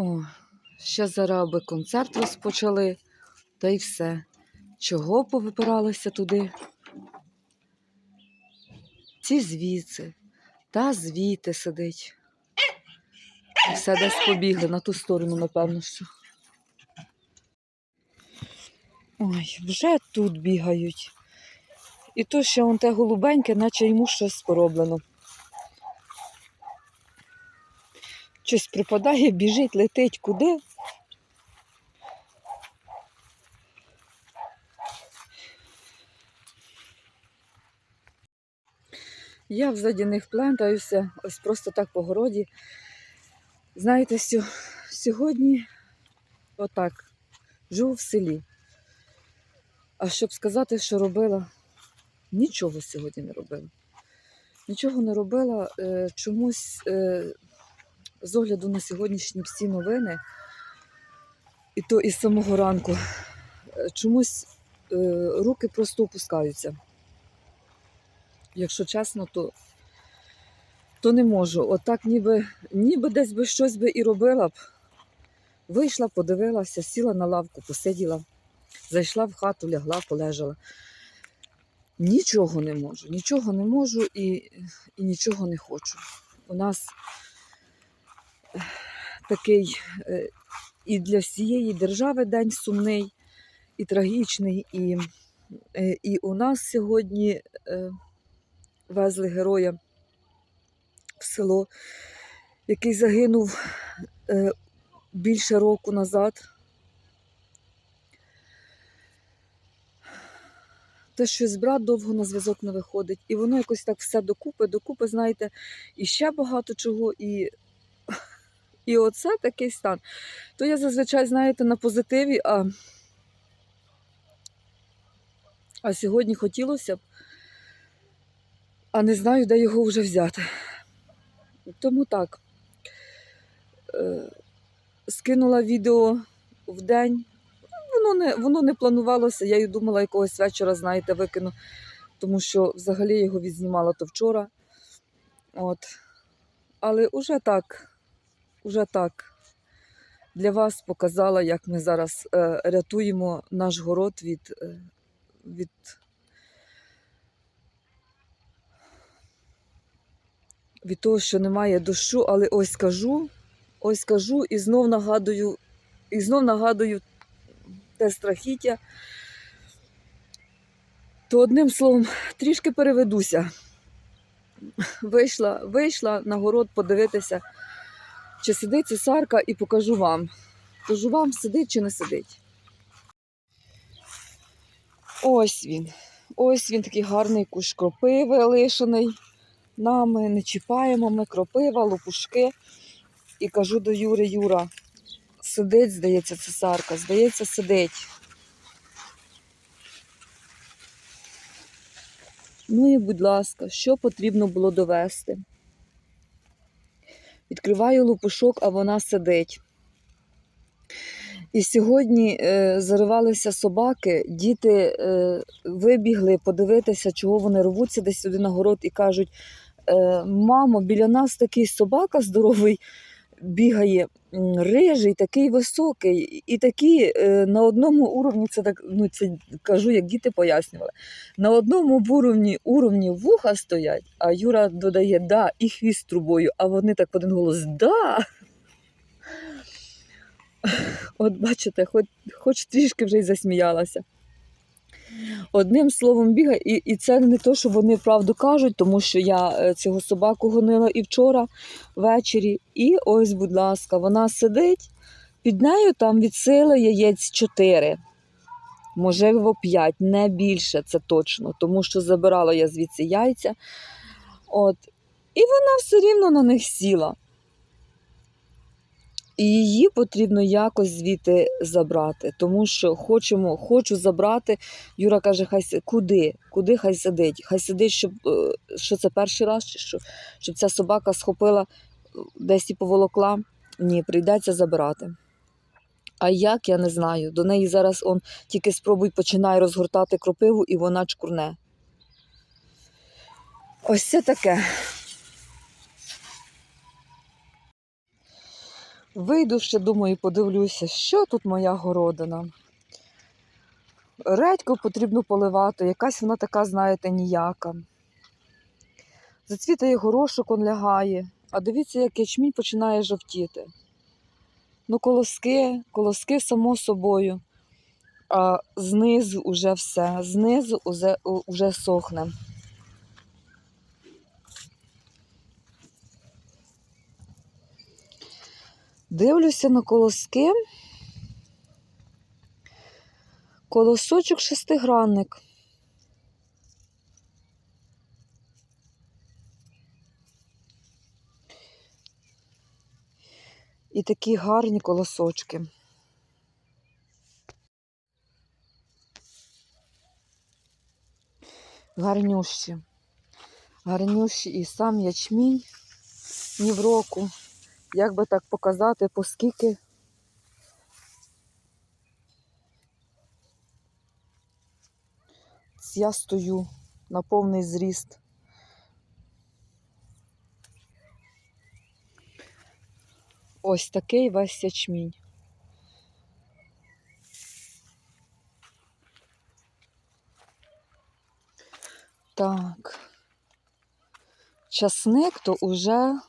О, ще зараз би концерт розпочали, та й все. Чого повипиралися туди? Ці звідси, та звідти сидить. Все десь побігли на ту сторону, напевно, що. Ой, вже тут бігають. І то ще он те голубеньке, наче йому щось пороблено. Щось припадає, біжить, летить куди. Я взаді них плентаюся, ось просто так по городі. Знаєте, сьо- сьогодні отак живу в селі. А щоб сказати, що робила, нічого сьогодні не робила. Нічого не робила. е, Чомусь е, з огляду на сьогоднішні всі новини, і то із самого ранку, е, чомусь е, руки просто опускаються. Якщо чесно, то, то не можу. Отак ніби, ніби десь би щось би і робила б. Вийшла, подивилася, сіла на лавку, посиділа, зайшла в хату, лягла, полежала. Нічого не можу, нічого не можу і, і нічого не хочу. У нас такий е, і для всієї держави день сумний, і трагічний. І, е, і у нас сьогодні е, везли героя в село, який загинув більше року назад. Те, щось брат довго на зв'язок не виходить, і воно якось так все докупи, докупи, знаєте, і ще багато чого, і, і оце такий стан. То я зазвичай, знаєте, на позитиві, а, а сьогодні хотілося б, а не знаю, де його вже взяти. Тому так. Е, скинула відео в день. Воно не, воно не планувалося. Я й думала, якогось вечора, знаєте, викину, тому що взагалі його відзнімала то вчора. От. Але уже так, уже так. Для вас показала, як ми зараз е, рятуємо наш город від, е, від від того, що немає дощу, але ось кажу, ось кажу і знов нагадую, і знов нагадую те страхіття. То одним словом, трішки переведуся. Вийшла, вийшла на город подивитися, чи сидить цесарка, і покажу вам. Покажу вам, сидить чи не сидить. Ось він. Ось він такий гарний куш кропиви лишений нами, не чіпаємо ми кропива, лопушки. І кажу до Юри, Юра, сидить, здається, цесарка, здається, сидить. Ну і, будь ласка, що потрібно було довести? Відкриваю лупушок, а вона сидить. І сьогодні е, заривалися собаки, діти е, вибігли подивитися, чого вони рвуться десь сюди на город і кажуть: е, мамо, біля нас такий собака здоровий бігає, рижий, такий високий, і такі е, на одному уровні, це так ну, це кажу, як діти пояснювали. На одному уровні, уровні вуха стоять, а Юра додає да, і хвіст трубою, а вони так в один голос да. От бачите, хоч, хоч трішки вже й засміялася. Одним словом бігає, і, і це не то, що вони правду кажуть, тому що я е, цього собаку гонила і вчора ввечері. І ось, будь ласка, вона сидить, під нею там від сили яєць 4, можливо, 5, не більше, це точно, тому що забирала я звідси яйця. От. І вона все рівно на них сіла. І її потрібно якось звідти забрати, тому що хочемо, хочу забрати. Юра каже, хай куди? Куди хай сидить? Хай сидить, щоб е, що це перший раз, що? Щоб ця собака схопила е, десь і поволокла. Ні, прийдеться забирати. А як я не знаю. До неї зараз он тільки спробуй починає розгортати кропиву, і вона чкурне. Ось це таке. Вийду ще, думаю, подивлюся, що тут моя городина. Редьку потрібно поливати, якась вона така, знаєте, ніяка. Зацвітає горошок, он лягає, а дивіться, як ячмінь починає жовтіти. Ну, колоски, колоски само собою, а знизу уже все, знизу уже, уже сохне. Дивлюся на колоски. Колосочок шестигранник. І такі гарні колосочки. Гарнющі. Гарнющі і сам ячмінь ні в року. Як би так показати, по скільки я стою на повний зріст. Ось такий весь ячмінь. Так. Часник то уже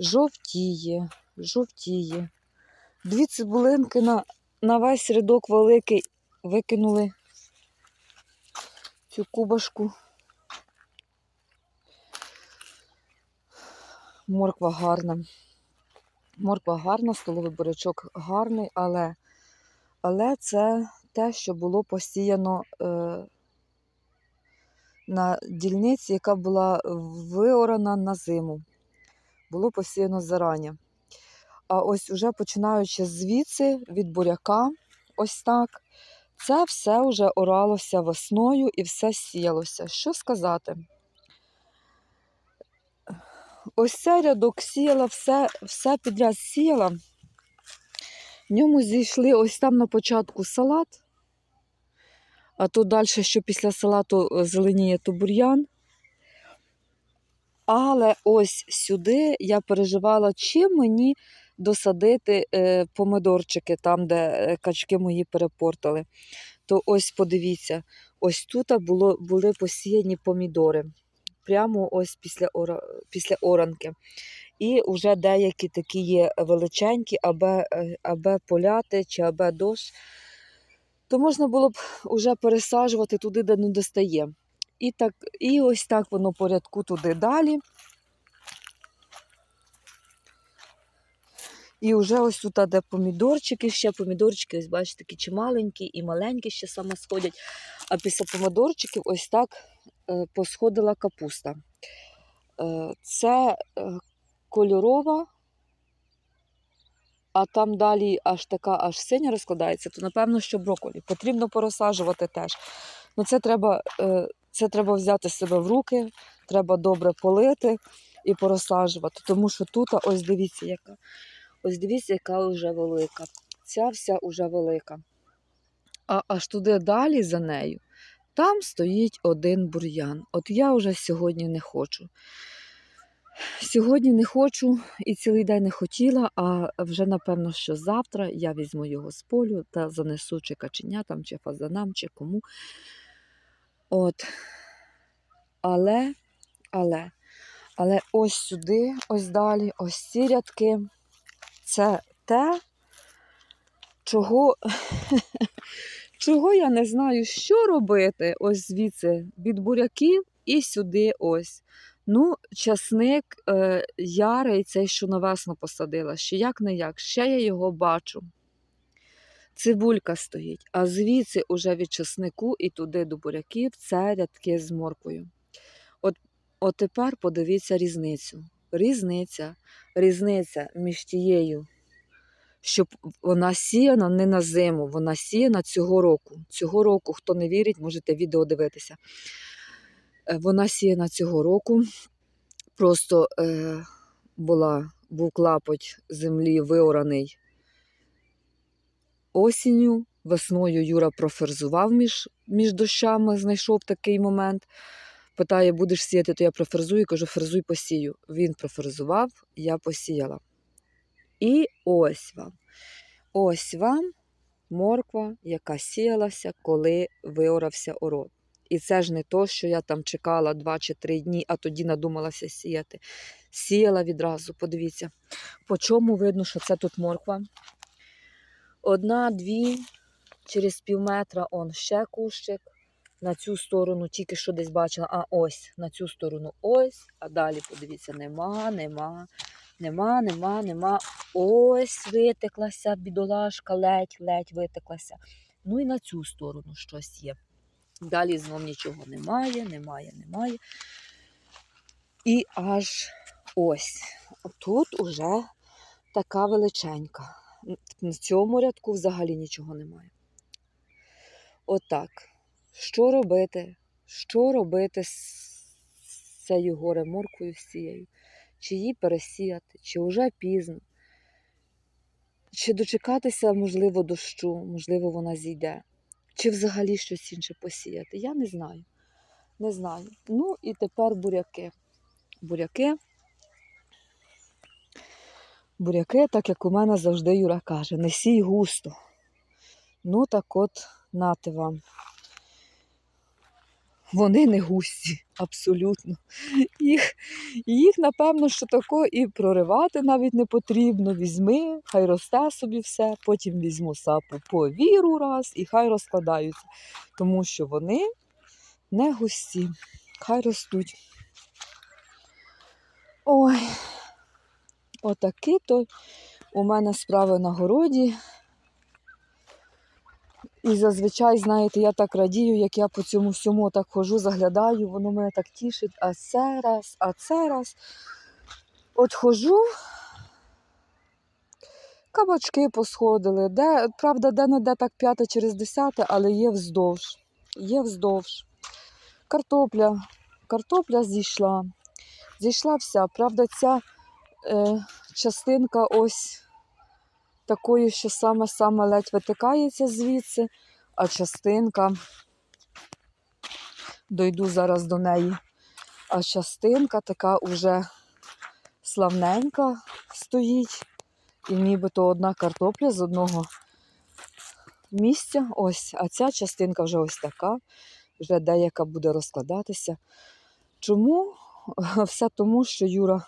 жовтіє, жовтіє. Дві цибулинки на, на весь рядок великий викинули цю кубашку. Морква гарна. Морква гарна, столовий бурячок гарний, але, але це те, що було посіяно е, на дільниці, яка була виорана на зиму. Було посіяно зарані. А ось уже починаючи звідси від буряка, ось так, це все вже оралося весною і все сіялося. Що сказати? Ось цей рядок сіяла, все, все підряд сіяла. В ньому зійшли ось там на початку салат, а то далі, що після салату е, зеленіє, то бур'ян. Але ось сюди я переживала, чим мені досадити е, помидорчики, там, де е, качки мої перепортали. То ось подивіться, ось тут було, були посіяні помідори. Прямо ось після ора, після оранки. І вже деякі такі є величенькі, аби, е, аби поляти чи аби дощ, то можна було б вже пересаджувати туди, де не достає. І, так, і ось так воно по рядку туди далі. І вже ось тут, де помідорчики, ще помідорчики, ось бачите, такі чималенькі і маленькі ще саме сходять. А після помідорчиків ось так е, посходила капуста. Е, це е, кольорова, а там далі аж така аж синя розкладається, то напевно, що брокколі. Потрібно порозсаджувати теж. Ну, це треба, це треба взяти себе в руки, треба добре полити і порозсаджувати. Тому що тут, ось дивіться, яка. Ось дивіться, яка вже велика. Ця вся вже велика. А аж туди далі за нею, там стоїть один бур'ян. От я вже сьогодні не хочу. Сьогодні не хочу і цілий день не хотіла, а вже напевно, що завтра я візьму його з полю та занесу чи каченятам, чи фазанам, чи кому. От. Але, але, але ось сюди, ось далі, ось ці рядки. Це те, чого, чого я не знаю, що робити ось звідси від буряків і сюди ось. Ну, часник е, ярий, цей, що на весну посадила, ще як не як, ще я його бачу. Цибулька стоїть, а звідси уже від часнику і туди до буряків це рядки з морквою. От, от тепер подивіться різницю. Різниця, різниця між тією, щоб вона сіяна не на зиму, вона сіяна цього року. Цього року, хто не вірить, можете відео дивитися. Е, Вона сіяна цього року. Просто е, була, був клапоть землі виораний осінню. Весною Юра проферзував між, між дощами, знайшов такий момент. Питає, будеш сіяти, то я проферзую, кажу, ферзуй посію. Він проферзував, я посіяла. І ось вам. Ось вам морква, яка сіялася, коли виорався ород. І це ж не то, що я там чекала 2 чи 3 дні, а тоді надумалася сіяти. Сіяла відразу, подивіться. По чому видно, що це тут морква? Одна, дві, через пів метра он ще кущик. На цю сторону тільки що десь бачила, а ось на цю сторону ось, а далі подивіться, нема, нема, нема, нема, нема. Ось витеклася бідолашка, ледь-ледь витеклася. Ну і на цю сторону щось є. Далі знов нічого немає, немає, немає. І аж ось. Тут уже така величенька. На цьому рядку взагалі нічого немає. Отак. Що робити? Що робити з цією гореморкою з цією? Чи її пересіяти, чи вже пізно? Чи дочекатися, можливо, дощу, можливо, вона зійде, чи взагалі щось інше посіяти? Я не знаю. Не знаю. Ну і тепер буряки. Буряки. Буряки, так як у мене завжди Юра каже, не сій густо. Ну так от, нате вам. Вони не густі, абсолютно. Їх, їх, напевно, що тако і проривати навіть не потрібно. Візьми, хай росте собі все, потім візьму сапу по віру раз і хай розкладаються. Тому що вони не густі, хай ростуть. Ой, отакі то у мене справи на городі. І зазвичай, знаєте, я так радію, як я по цьому всьому так хожу, заглядаю, воно мене так тішить, а це раз, а це раз. От хожу, кабачки посходили, де, правда, де-не-де так п'яте через десяте, але є вздовж. Є вздовж. Картопля. Картопля зійшла. Зійшла вся. Правда, ця частинка ось такою, що саме-саме ледь витикається звідси, а частинка, дойду зараз до неї, а частинка така уже славненька стоїть. І нібито одна картопля з одного місця. Ось, а ця частинка вже ось така, вже деяка буде розкладатися. Чому? Все тому, що Юра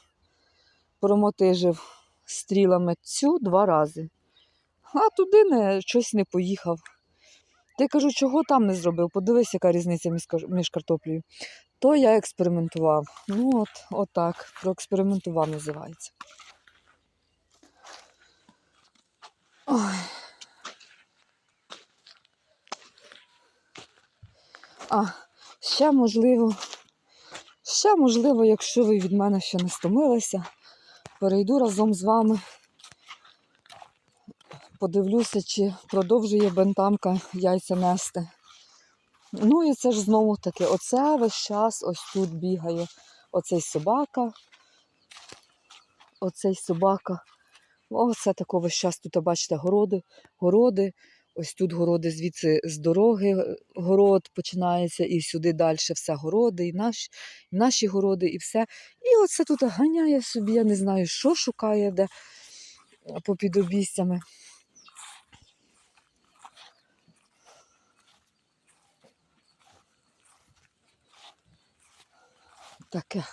промотижив стрілами цю два рази. А туди не, щось не поїхав. Та я кажу, чого там не зробив? Подивись, яка різниця між, картоплею. То я експериментував. Ну от, от проекспериментував називається. Ой. А, ще можливо, ще можливо, якщо ви від мене ще не стомилися, перейду разом з вами. Подивлюся, чи продовжує бентамка яйця нести. Ну і це ж знову таки, оце весь час ось тут бігає оцей собака. Оцей собака. Оце тако весь час тут, бачите, городи, городи. Ось тут городи, звідси з дороги город починається, і сюди далі все городи, і наші, і наші городи, і все. Оце тут ганяє собі, я не знаю, що шукає, де попід обійстями. Таке.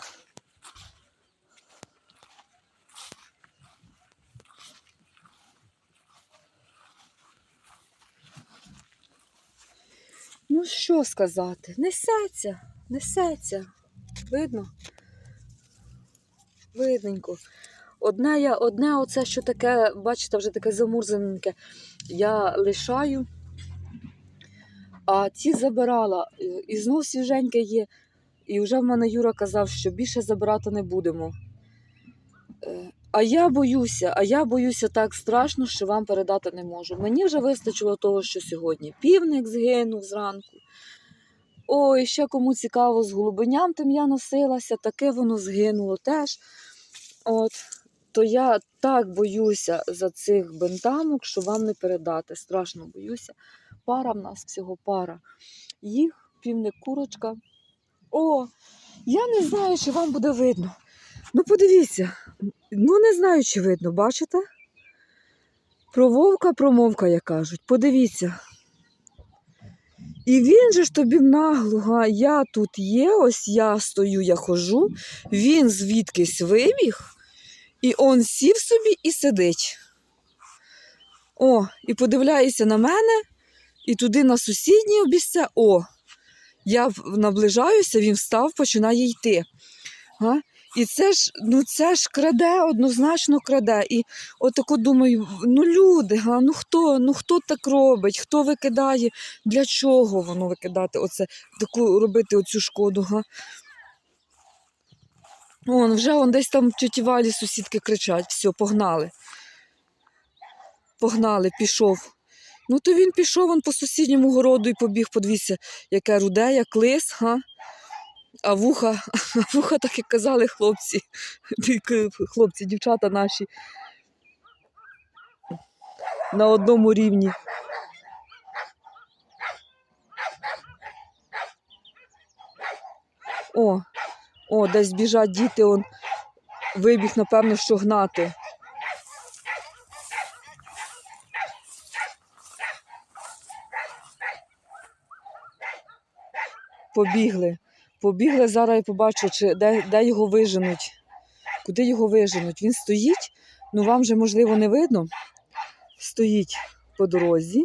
Ну, що сказати? Несеться, несеться. Видно? Видненько. Одне, я, одне оце, що таке, бачите, вже таке замурзаненьке, я лишаю, а ці забирала. І знов свіженьке є. І вже в мене Юра казав, що більше забирати не будемо. Е, А я боюся, а я боюся так страшно, що вам передати не можу. Мені вже вистачило того, що сьогодні півник згинув зранку. Ой, ще кому цікаво, з голубеням тим я носилася, таке воно згинуло теж. От, то я так боюся за цих бентамок, що вам не передати. Страшно боюся. Пара в нас всього пара. Їх, півник, курочка. О, я не знаю, чи вам буде видно. Ну, подивіться, ну не знаю, чи видно, бачите? Про вовка промовка, як кажуть. Подивіться. І він же ж тобі в наглу, га, я тут є, ось я стою, я хожу, він звідкись вибіг, і он сів собі і сидить. О, і подивляється на мене, і туди на сусіднє обіця. О, я наближаюся, він встав, починає йти. Га? І це ж, ну це ж краде, однозначно краде. І отако думаю, ну люди, га, ну хто, ну хто так робить, хто викидає, для чого воно викидати, оце, таку робити оцю шкоду, га? Он, вже он десь там тьоті Валі сусідки кричать, все, погнали. Погнали, пішов. Ну, то він пішов он по сусідньому городу і побіг, подивіться, яке руде, як лис, га? А вуха, а вуха, так як казали хлопці, хлопці, дівчата наші. На одному рівні. О, о, десь біжать діти, он вибіг, напевно, що гнати. Побігли. Побігли зараз я побачу, чи де, де його виженуть. Куди його виженуть? Він стоїть, ну вам же, можливо, не видно. Стоїть по дорозі.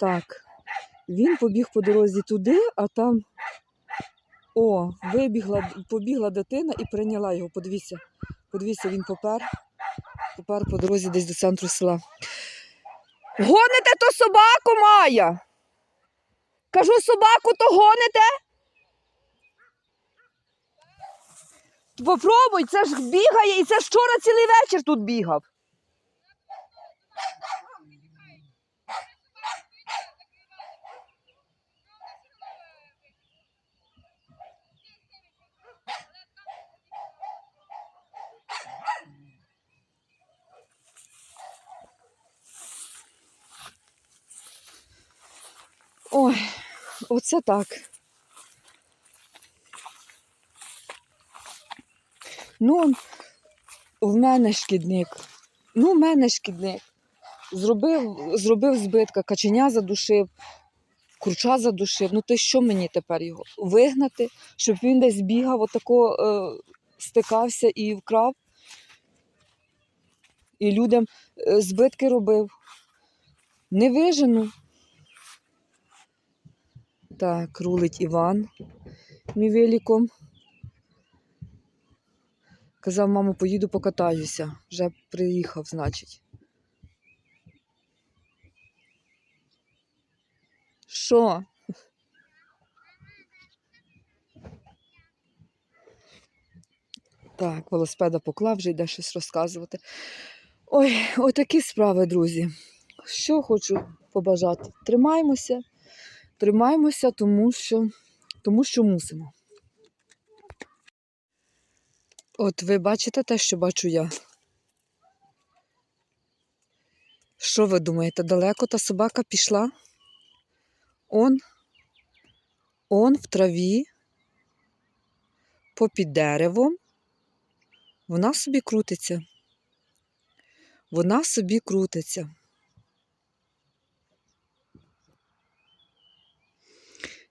Так. Він побіг по дорозі туди, а там. О, вибігла, побігла дитина і прийняла його. Подивіться, подивіться, він попер. Попер по дорозі десь до центру села. Гоните то собаку Майя! Кажу, собаку то гоните? Попробуй, це ж бігає, і це ж вчора цілий вечір тут бігав. Ой, оце так. Ну, в мене шкідник. Ну, в мене шкідник. Зробив, зробив збитка, каченя задушив, курча задушив. Ну, то що мені тепер його? Вигнати, щоб він десь бігав, отако е, стикався і вкрав. І людям е, збитки робив. Не вижену. Так, рулить Іван мій великом. Казав, мамо, поїду покатаюся. Вже приїхав, значить. Що? Так, велосипеда поклав, вже йде щось розказувати. Ой, отакі справи, друзі. Що хочу побажати? Тримаймося, тримаймося, тому що, тому що мусимо. От ви бачите те, що бачу я. Що ви думаєте, далеко та собака пішла? Он, он в траві, попід деревом. Вона собі крутиться. Вона собі крутиться.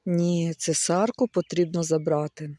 Ні, цесарку потрібно забрати.